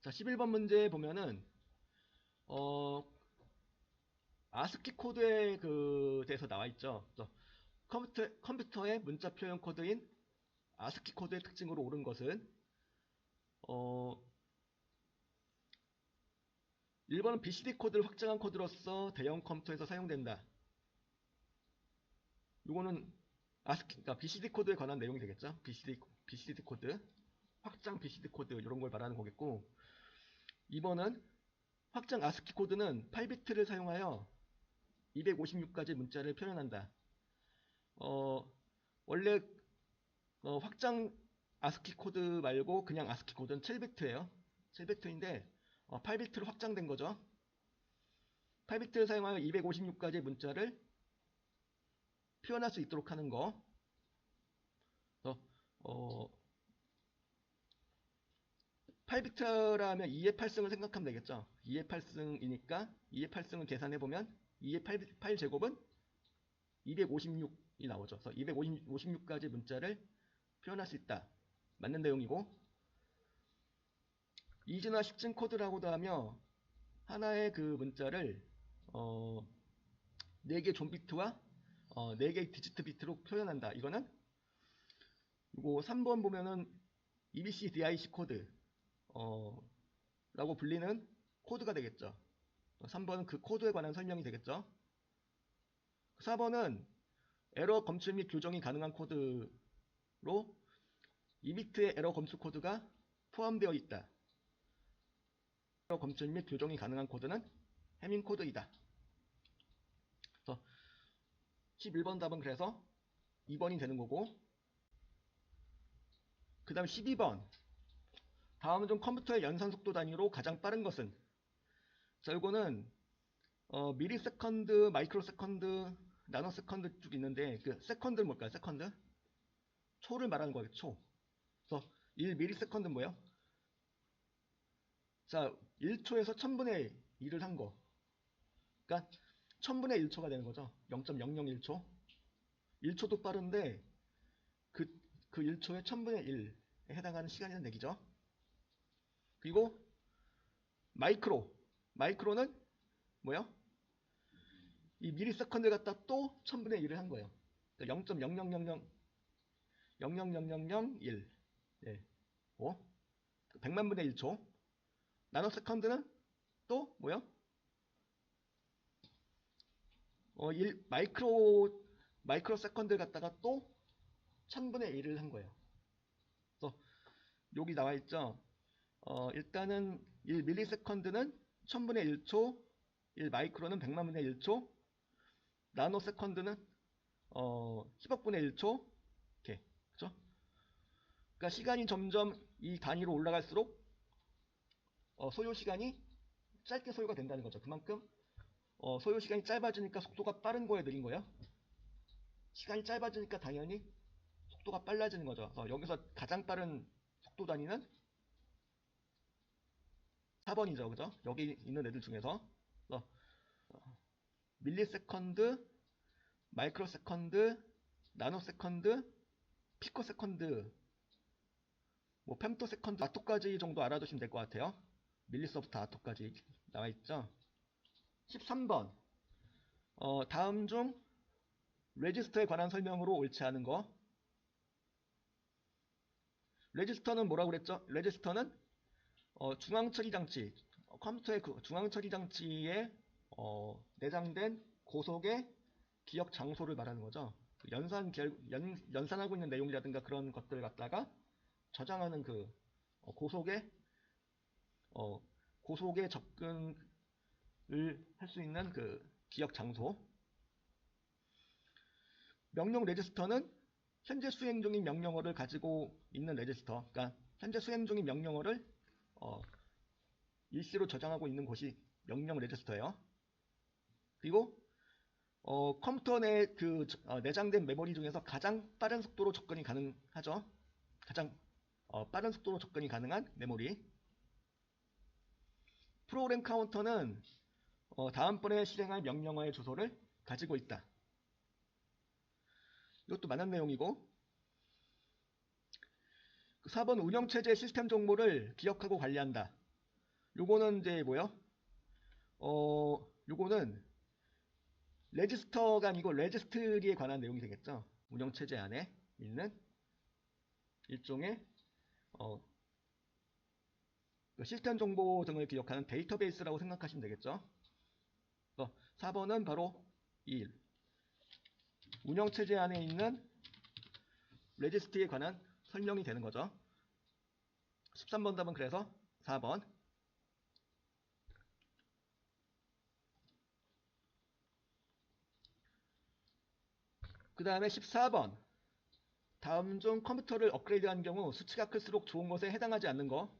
자, 11번 문제 보면은 어 아스키 코드에 그 대해서 나와 있죠. 컴퓨터 컴퓨터의 문자 표현 코드인 아스키 코드의 특징으로 옳은 것은 어 1번은 BCD 코드를 확장한 코드로서 대형 컴퓨터에서 사용된다. 이거는 아스키, 그러니까 BCD 코드에 관한 내용이 되겠죠. BCD, BCD 코드, 확장 BCD 코드 이런 걸 말하는 거겠고, 2번은 확장 아스키 코드는 8비트를 사용하여 256가지 문자를 표현한다. 어, 원래 어, 확장 아스키 코드 말고 그냥 아스키 코드는 7비트예요. 7비트인데 8비트로 확장된 거죠. 8비트를 사용하여 256가지 문자를 표현할 수 있도록 하는 거. 어, 어 8비트라면 2의 8승을 생각하면 되겠죠. 2의 8승이니까 2의 8승을 계산해 보면 2의 8, 8제곱은 256이 나오죠. 그래서 256가지 문자를 표현할 수 있다. 맞는 내용이고 이진화 10진 코드라고도 하며 하나의 그 문자를 어 4개 존 비트와 어 4개 디지트 비트로 표현한다. 이거는 이거 3번 보면은 EBC DIC 코드 어 라고 불리는 코드가 되겠죠. 3번은 그 코드에 관한 설명이 되겠죠. 4번은 에러 검출 및 교정이 가능한 코드로 2비트의 에러 검출 코드가 포함되어 있다. 에러 검출 및 교정이 가능한 코드는 해밍 코드이다. 그래서 11번 답은 그래서 2번이 되는 거고 그 다음 12번 다음은 좀 컴퓨터의 연산 속도 단위로 가장 빠른 것은 자 이거는 어, 미리세컨드, 마이크로세컨드, 나노세컨드 쭉 있는데 그 세컨드는 뭘까요? 세컨드? 초를 말하는 거예요. 초. 그래서 1 미리세컨드는 뭐예요? 자 1초에서 1000분의 1을 한 거. 그러니까 1000분의 1초가 되는 거죠. 0.001초. 1초도 빠른데 그, 그 1초에 1000분의 1에 해당하는 시간이라는 얘기죠. 그리고 마이크로. 마이크로는 뭐요? 이 미리 세컨드 갖다 또 1000분의 1을 한 거예요. 0.0000 0.0001 예. 5 100만 분의 1초 나노 세컨드는 또 뭐요? 어, 1 마이크로 마이크로 세컨드 갖다가 또 1000분의 1을 한 거예요. 그래서 여기 나와 있죠. 어, 일단은 1 밀리세컨드는 1000분의 1초, 1 마이크로는 100만 분의 1초, 나노 세컨드는 어, 10억 분의 1초, 이렇게, 그죠? 그러니까 시간이 점점 이 단위로 올라갈수록 어, 소요 시간이 짧게 소요가 된다는 거죠. 그만큼 어, 소요 시간이 짧아지니까 속도가 빠른 거에 느린 거예요. 시간이 짧아지니까 당연히 속도가 빨라지는 거죠. 그래서 여기서 가장 빠른 속도 단위는 4번이죠. 그죠? 여기 있는 애들 중에서 어, 밀리세컨드, 마이크로세컨드, 나노세컨드, 피코세컨드, 뭐 펜토세컨드, 아토까지 정도 알아두시면 될 것 같아요. 밀리서부터 아토까지 나와 있죠. 13번. 어, 다음 중 레지스터에 관한 설명으로 옳지 않은 거. 레지스터는 뭐라고 그랬죠? 레지스터는 어, 중앙 처리 장치, 어, 컴퓨터의 그 중앙 처리 장치에 어, 내장된 고속의 기억 장소를 말하는 거죠. 그 연산 결, 연, 연산하고 있는 내용이라든가 그런 것들을 갖다가 저장하는 그 어, 고속의 어, 고속의 접근을 할 수 있는 그 기억 장소. 명령 레지스터는 현재 수행 중인 명령어를 가지고 있는 레지스터. 그러니까 현재 수행 중인 명령어를 어, 일시로 저장하고 있는 곳이 명령 레지스터예요. 그리고 어, 컴퓨터 내그 어, 내장된 메모리 중에서 가장 빠른 속도로 접근이 가능하죠. 가장 어, 빠른 속도로 접근이 가능한 메모리. 프로그램 카운터는 어, 다음번에 실행할 명령어의 주소를 가지고 있다. 이것도 맞는 내용이고 4번 운영체제 시스템 정보를 기억하고 관리한다. 요거는 이제 뭐요? 어, 요거는 레지스터가 아니고 레지스트리에 관한 내용이 되겠죠. 운영체제 안에 있는 일종의 어, 그 시스템 정보 등을 기록하는 데이터베이스라고 생각하시면 되겠죠. 어, 4번은 바로 1. 운영체제 안에 있는 레지스트에 관한 설명이 되는 거죠. 13번 답은 그래서 4번. 그 다음에 14번. 다음 중 컴퓨터를 업그레이드하는 경우 수치가 클수록 좋은 것에 해당하지 않는 거.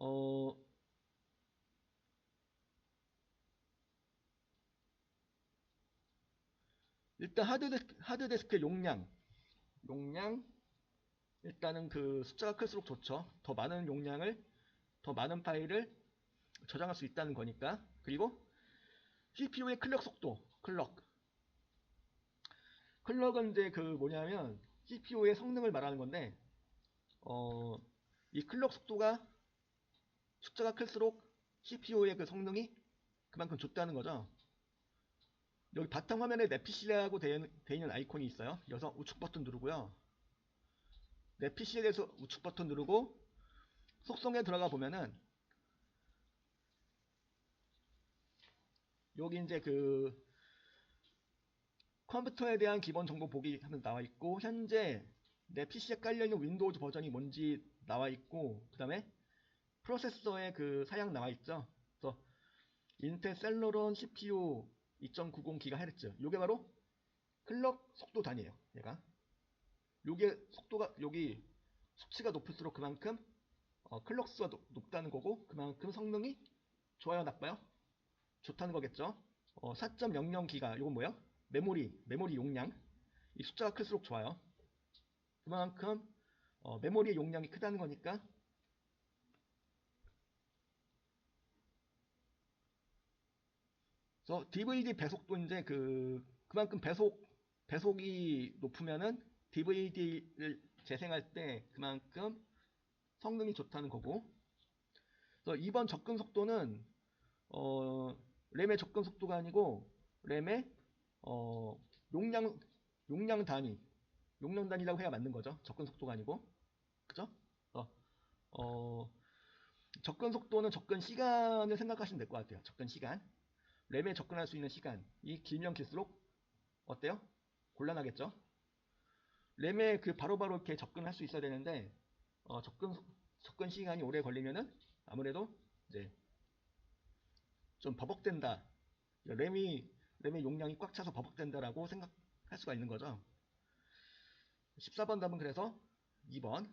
어, 일단 하드디스크, 하드디스크의 용량. 용량. 일단은 그 숫자가 클수록 좋죠. 더 많은 용량을, 더 많은 파일을 저장할 수 있다는 거니까. 그리고 CPU의 클럭 속도. 클럭. 클럭은 이제 그 뭐냐면 CPU의 성능을 말하는 건데, 어, 이 클럭 속도가 숫자가 클수록 CPU의 그 성능이 그만큼 좋다는 거죠. 여기 바탕 화면에 내 PC라고 되어 있는 아이콘이 있어요. 여기서 우측 버튼 누르고요. 내 PC에 대해서 우측 버튼 누르고 속성에 들어가 보면은 여기 이제 그 컴퓨터에 대한 기본 정보 보기 하면 나와 있고 현재 내 PC에 깔려 있는 윈도우즈 버전이 뭔지 나와 있고 그 다음에 프로세서의 그 사양 나와 있죠. 그래서 인텔 셀러론 CPU 2.90GHz. 요게 바로 클럭 속도 단위예요. 얘가. 요게 속도가 여기 수치가 높을수록 그만큼 어, 클럭 수가 높, 높다는 거고 그만큼 성능이 좋아요, 나빠요? 좋다는 거겠죠. 어, 4.00기가 요건 뭐예요? 메모리, 메모리 용량. 이 숫자가 클수록 좋아요. 그만큼 어, 메모리의 용량이 크다는 거니까 그래서 DVD 배속도 이제 그 그만큼 배속 배속이 높으면은 DVD를 재생할 때 그만큼 성능이 좋다는 거고. 그래서 이번 접근 속도는 어 램의 접근 속도가 아니고 램의 어 용량 용량 단위 용량 단위라고 해야 맞는 거죠. 접근 속도가 아니고 그죠? 어, 어 접근 속도는 접근 시간을 생각하시면 될 것 같아요. 접근 시간. 램에 접근할 수 있는 시간이 길면 길수록 어때요? 곤란하겠죠? 램에 그 바로바로 이렇게 접근할 수 있어야 되는데 어, 접근 접근 시간이 오래 걸리면은 아무래도 이제 좀 버벅된다. 램이 램의 용량이 꽉 차서 버벅된다라고 생각할 수가 있는 거죠. 14번 답은 그래서 2번